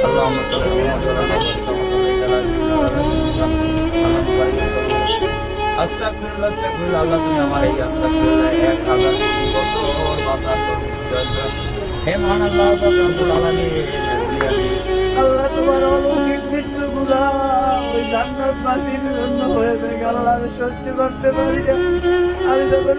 اللهم صل وسلم على আস্তাগফিরুল্লাহ আস্তাগফিরুল্লাহ আল্লাহ তুমি আমার এই আস্তাগফিরুল্লাহ এক হাজার বছর বাঁচার তৌফিক হে মহান আল্লাহ পাক রব্বুল আলামিন আল্লাহ তোমার অলৌকিক মৃত্যু গুলা ওই জান্নাত বাসীর জন্য হয়েছে আল্লাহ আমি সহ্য করতে পারি না আমি যখন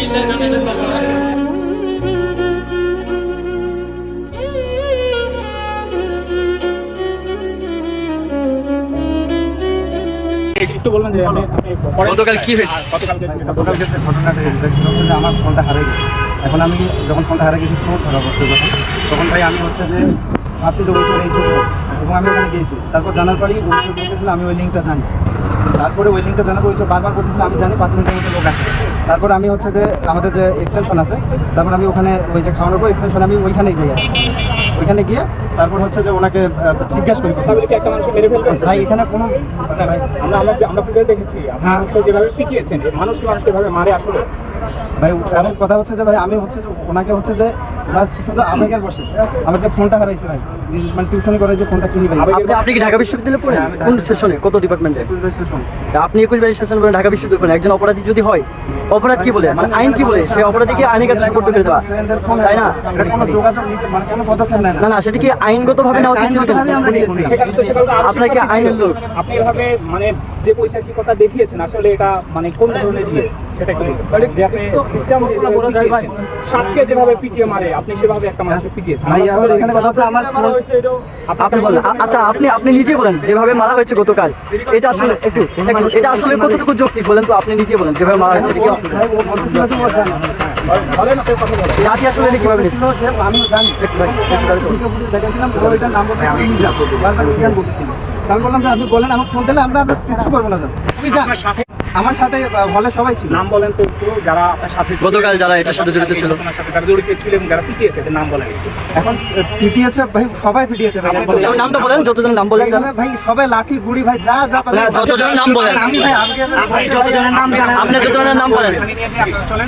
বিদ্যার মানে নামে একটু বলবেন যে গতকাল কি হয়েছে? ঘটনাটা আমার ফোনটা হারিয়ে গেছে। এখন আমি যখন ফোনটা হারিয়ে গেছি চোর ধরা পড়ছে যখন। তখন ভাই আমি হচ্ছে যে ভাবছি যে ওই চোর এই চোর এবং আমি ওখানে গিয়েছি। তারপর জানার পরই আমি ওই লিঙ্কটা জানি। তারপরে ওই লিঙ্কটা পর ওই বারবার বলতেছিল আমি জানি পাঁচ মিনিটের মধ্যে লোক আছে তারপর আমি হচ্ছে যে আমাদের যে এক্সটেনশন আছে তারপর আমি ওখানে ওই যে খাওয়ানোর পর এক্সটেনশন আমি আর কি। ওইখানে গিয়ে তারপর হচ্ছে যে ওনাকে জিজ্ঞাসা করি। ভাই এখানে কোনো ভাই, আমরা আমরা আমরা দেখেছি। হ্যাঁ। হচ্ছে যেভাবে পিটিয়েছেন এই মানুষকে মানুষকে এভাবে মারে আসলে। ভাই কথা হচ্ছে যে ভাই আমি হচ্ছে যে ওনাকে হচ্ছে যে জাস্ট শুধু আবেগের বসে। আমার যে ফোনটা হারাইছে ভাই মানে টিউশনি করে যে ফোনটা কিনি ভাই। আপনি আপনি কি ঢাকা বিশ্ববিদ্যালয়ে পড়েন? হ্যাঁ, কোন সেশনে কত ডিপার্টমেন্টে। আপনি একুশ বাইশ সেশন করেন ঢাকা বিশ্ববিদ্যালয়ে পড়েন। একজন অপরাধী যদি হয় অপরাধ কি বলে? মানে আইন কি বলে? সে অপরাধীকে আইনের কাছে সুপর্দ করে দেওয়া। তাই না? মানে নেয় না। না সেটা কি আইনগতভাবে নেওয়া উচিত ছিল কিনা? আইনগতভাবে আমরা নিয়েছি। সেটা তো সেটা তো আপনার কি আইনের লোক? আপনি এভাবে মানে যে পৈশাচিকতা দেখিয়েছেন আসলে এটা মানে কোন ধরনের ইয়ে? সেটা আপনি যেভাবে পিটিয়েছেন, সাপকে যেভাবে পিটিয়ে মারে আপনি সেভাবে একটা মানুষকে পিটিয়েছেন। ভাই আমার এখানে কথা হচ্ছে আমার আপনি বলেন। আচ্ছা আপনি আপনি নিজে বলেন যেভাবে মারা হয়েছে গতকাল। এটা আসলে একটু এটা আসলে কতটুকু যৌক্তিক বলেন তো? আপনি নিজে বলেন যেভাবে মারা হয়েছে জাতি আসলে কীভাবে নিচ্ছে? বলতেছিল যে আমিও জানি। ভিডিও ফুটেজ দেখাচ্ছিলাম ও এটার নাম বলতে আমি বললাম যে আপনি বলেন আমার ফোন দিলে আমরা আমরা কিছু করব না। আপনার আমার সাথে হলে সবাই ছিল। নাম বলেন তো যারা আপনার সাথে গতকাল যারা এটার সাথে জড়িত ছিল। ঘটনার সাথে যারা জড়িত ছিল এবং যারা পিটিয়েছে এদের নাম বলেন এখন পিটিয়েছে ভাই সবাই পিটিয়েছে ভাই নামটা বলেন যতজন নাম বলেন ভাই সবাই লাঠি গুড়ি ভাই যা যা যতজনের নাম বলেন। আমি ভাই আজকে ভাই যতজনের নাম আপনি যতজনের নাম বলেন।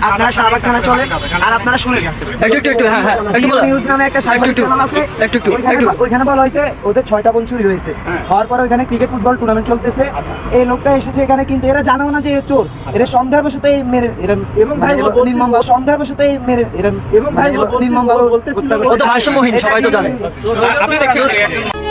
আপনারা শাহবাগ থানা চলেন আর আপনারা শুনেন। একটু একটু একটু হ্যাঁ হ্যাঁ একটু বলেন। নিউজ নামে একটা একটু একটু একটু একটু একটু। ওইখানে বলা হয়েছে ওদের ছয়টা বোন চুরি হয়েছে। হওয়ার পরে ওইখানে ক্রিকেট ফুটবল টুর্নামেন্ট চলতেছে। এই লোকটা এসেছে এখানে কিন্তু এরা জানেও না যে চোর? এরা সন্ধ্যার বসতে মেরে এরা এবং ভাই নির্মম সন্ধ্যার বসতে মেরে এরা এবং ভাই নির্মম বলতেছিল ও তো ভারসাম্যহীন সবাই তো জানে। আপনি দেখেছেন